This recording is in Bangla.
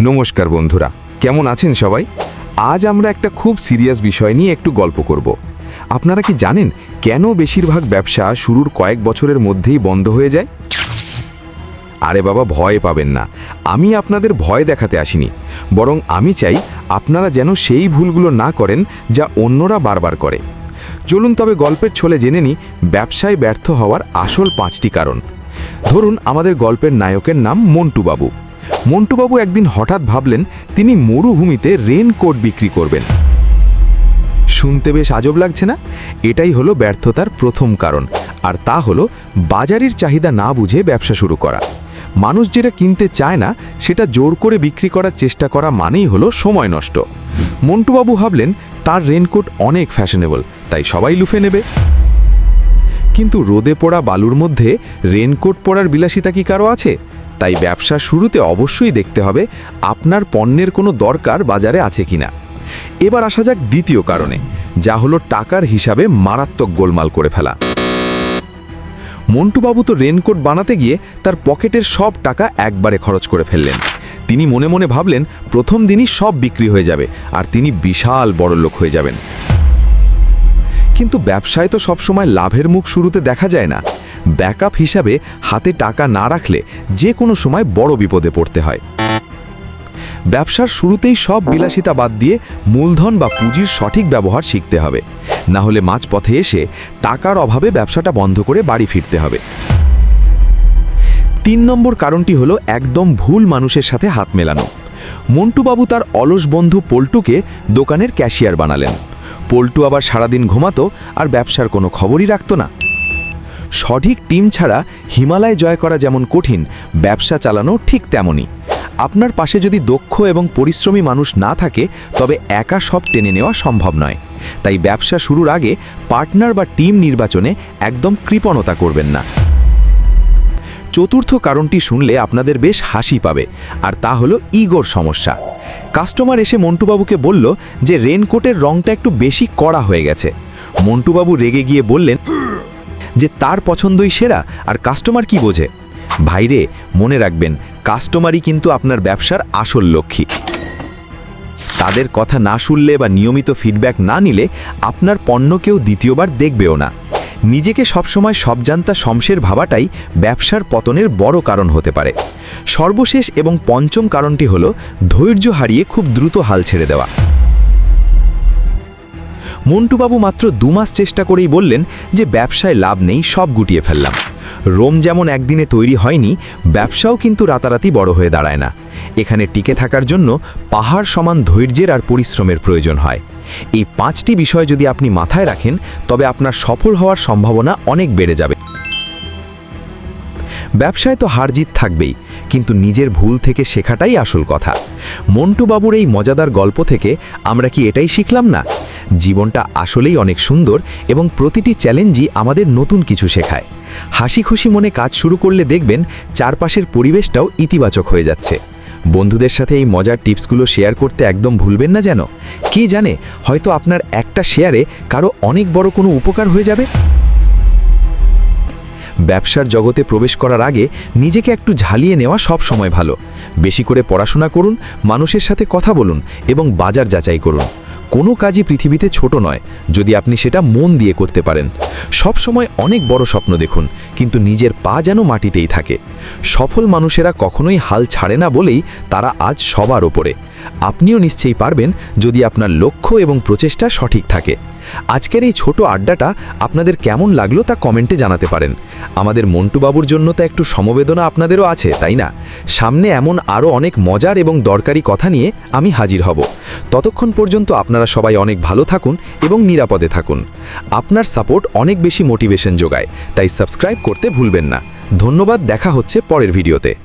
নমস্কার বন্ধুরা, কেমন আছেন সবাই? আজ আমরা একটা খুব সিরিয়াস বিষয় নিয়ে একটু গল্প করব। আপনারা কি জানেন কেন বেশিরভাগ ব্যবসা শুরুর কয়েক বছরের মধ্যেই বন্ধ হয়ে যায়? আরে বাবা, ভয় পাবেন না। আমি আপনাদের ভয় দেখাতে আসিনি। বরং আমি চাই আপনারা যেন সেই ভুলগুলো না করেন যা অন্যরা বারবার করে। চলুন তবে গল্পের ছলে জেনে নিই ব্যবসায় ব্যর্থ হওয়ার আসল পাঁচটি কারণ। ধরুন আমাদের গল্পের নায়কের নাম মন্টুবাবু। মন্টুবাবু একদিন হঠাৎ ভাবলেন তিনি মরুভূমিতে রেনকোট বিক্রি করবেন। শুনতে বেশ আজব লাগছে না? এটাই হলো ব্যর্থতার প্রথম কারণ। আর তা হলো বাজারের চাহিদা না বুঝে ব্যবসা শুরু করা। মানুষ যেটা কিনতে চায় না, সেটা জোর করে বিক্রি করার চেষ্টা করা মানেই হলো সময় নষ্ট। মন্টুবাবু ভাবলেন, তার রেনকোট অনেক ফ্যাশনেবল, তাই সবাই লুফে নেবে। কিন্তু রোদে পড়া বালুর মধ্যে রেনকোট পরার বিলাসিতা কি কারও আছে? তাই ব্যবসা শুরুতে অবশ্যই দেখতে হবে আপনার পণ্যের কোনো দরকার বাজারে আছে কিনা। এবার আসা যাক দ্বিতীয় কারণে, যা হলো টাকার হিসাবে মারাত্মক গোলমাল করে ফেলা। মন্টুবাবু তো রেনকোট বানাতে গিয়ে তার পকেটের সব টাকা একবারে খরচ করে ফেললেন। তিনি মনে মনে ভাবলেন, প্রথম দিনই সব বিক্রি হয়ে যাবে আর তিনি বিশাল বড় লোক হয়ে যাবেন। কিন্তু ব্যবসায় তো সবসময় লাভের মুখ শুরুতে দেখা যায় না। ব্যাকআপ হিসাবে হাতে টাকা না রাখলে যে কোনো সময় বড় বিপদে পড়তে হয়। ব্যবসার শুরুতেই সব বিলাসিতা বাদ দিয়ে মূলধন বা পুঁজির সঠিক ব্যবহার শিখতে হবে। না হলে মাঝপথে এসে টাকার অভাবে ব্যবসাটা বন্ধ করে বাড়ি ফিরতে হবে। তিন নম্বর কারণটি হলো একদম ভুল মানুষের সাথে হাত মেলানো। মন্টুবাবু তার অলস বন্ধু পল্টুকে দোকানের ক্যাশিয়ার বানালেন। পল্টু আবার সারাদিন ঘুমাতো আর ব্যবসার কোনো খবরই রাখত না। সঠিক টিম ছাড়া হিমালয় জয় করা যেমন কঠিন, ব্যবসা চালানো ঠিক তেমনই। আপনার পাশে যদি দক্ষ এবং পরিশ্রমী মানুষ না থাকে, তবে একা সব টেনে নেওয়া সম্ভব নয়। তাই ব্যবসা শুরুর আগে পার্টনার বা টিম নির্বাচনে একদম কৃপণতা করবেন না। চতুর্থ কারণটি শুনলে আপনাদের বেশ হাসি পাবে, আর তা হলো ইগোর সমস্যা। কাস্টমার এসে মন্টুবাবুকে বলল যে রেনকোটের রংটা একটু বেশি কড়া হয়ে গেছে। মন্টুবাবু রেগে গিয়ে বললেন, যে তার পছন্দই সেরা, আর কাস্টমার কি বোঝে? ভাইরে মনে রাখবেন, কাস্টমারই কিন্তু আপনার ব্যবসার আসল লক্ষ্মী। তাদের কথা না শুনলে বা নিয়মিত ফিডব্যাক না নিলে আপনার পণ্য কেউ দ্বিতীয়বার দেখবেও না। নিজেকে সবসময় সবজান্তা শমশের ভাবাটাই ব্যবসার পতনের বড় কারণ হতে পারে। সর্বশেষ এবং পঞ্চম কারণটি হল ধৈর্য হারিয়ে খুব দ্রুত হাল ছেড়ে দেওয়া। মন্টুবাবু মাত্র দু মাস চেষ্টা করেই বললেন যে ব্যবসায় লাভ নেই, সব গুটিয়ে ফেললাম। রোম যেমন একদিনে তৈরি হয়নি, ব্যবসাও কিন্তু রাতারাতি বড় হয়ে দাঁড়ায় না। এখানে টিকে থাকার জন্য পাহাড় সমান ধৈর্যের আর পরিশ্রমের প্রয়োজন হয়। এই পাঁচটি বিষয় যদি আপনি মাথায় রাখেন, তবে আপনার সফল হওয়ার সম্ভাবনা অনেক বেড়ে যাবে। ব্যবসায় তো হার জিত থাকবেই, কিন্তু নিজের ভুল থেকে শেখাটাই আসল কথা। মন্টুবাবুর এই মজাদার গল্প থেকে আমরা কি এটাই শিখলাম না? জীবনটা আসলেই অনেক সুন্দর এবং প্রতিটি চ্যালেঞ্জই আমাদের নতুন কিছু শেখায়। হাসি খুশি মনে কাজ শুরু করলে দেখবেন, চারপাশের পরিবেশটাও ইতিবাচক হয়ে যাচ্ছে। বন্ধুদের সাথে এই মজার টিপসগুলো শেয়ার করতে একদম ভুলবেন না যেন। কে জানে, হয়তো আপনার একটা শেয়ারে কারও অনেক বড় কোনো উপকার হয়ে যাবে। ব্যবসার জগতে প্রবেশ করার আগে নিজেকে একটু ঝালিয়ে নেওয়া সব সময় ভালো। বেশি করে পড়াশোনা করুন, মানুষের সাথে কথা বলুন এবং বাজার যাচাই করুন। কোনো কাজই পৃথিবীতে ছোট নয়, যদি আপনি সেটা মন দিয়ে করতে পারেন। সব সময় অনেক বড় স্বপ্ন দেখুন, কিন্তু নিজের পা যেন মাটিতেই থাকে। সফল মানুষেরা কখনোই হাল ছাড়ে না বলেই তারা আজ সবার ওপরে। আপনিও নিশ্চয়ই পারবেন যদি আপনার লক্ষ্য এবং প্রচেষ্টা সঠিক থাকে। আজকের এই ছোট আড্ডাটা আপনাদের কেমন লাগল তা কমেন্টে জানাতে পারেন। আমাদের মন্টুবাবুর জন্য তো একটু সমবেদনা আপনাদেরও আছে, তাই না? সামনে এমন আরও অনেক মজার এবং দরকারি কথা নিয়ে আমি হাজির হব। ততক্ষণ পর্যন্ত আপনারা সবাই অনেক ভালো থাকুন এবং নিরাপদে থাকুন। আপনার সাপোর্ট অনেক বেশি মোটিভেশন যোগায়, তাই সাবস্ক্রাইব করতে ভুলবেন না। ধন্যবাদ, দেখা হচ্ছে পরের ভিডিওতে।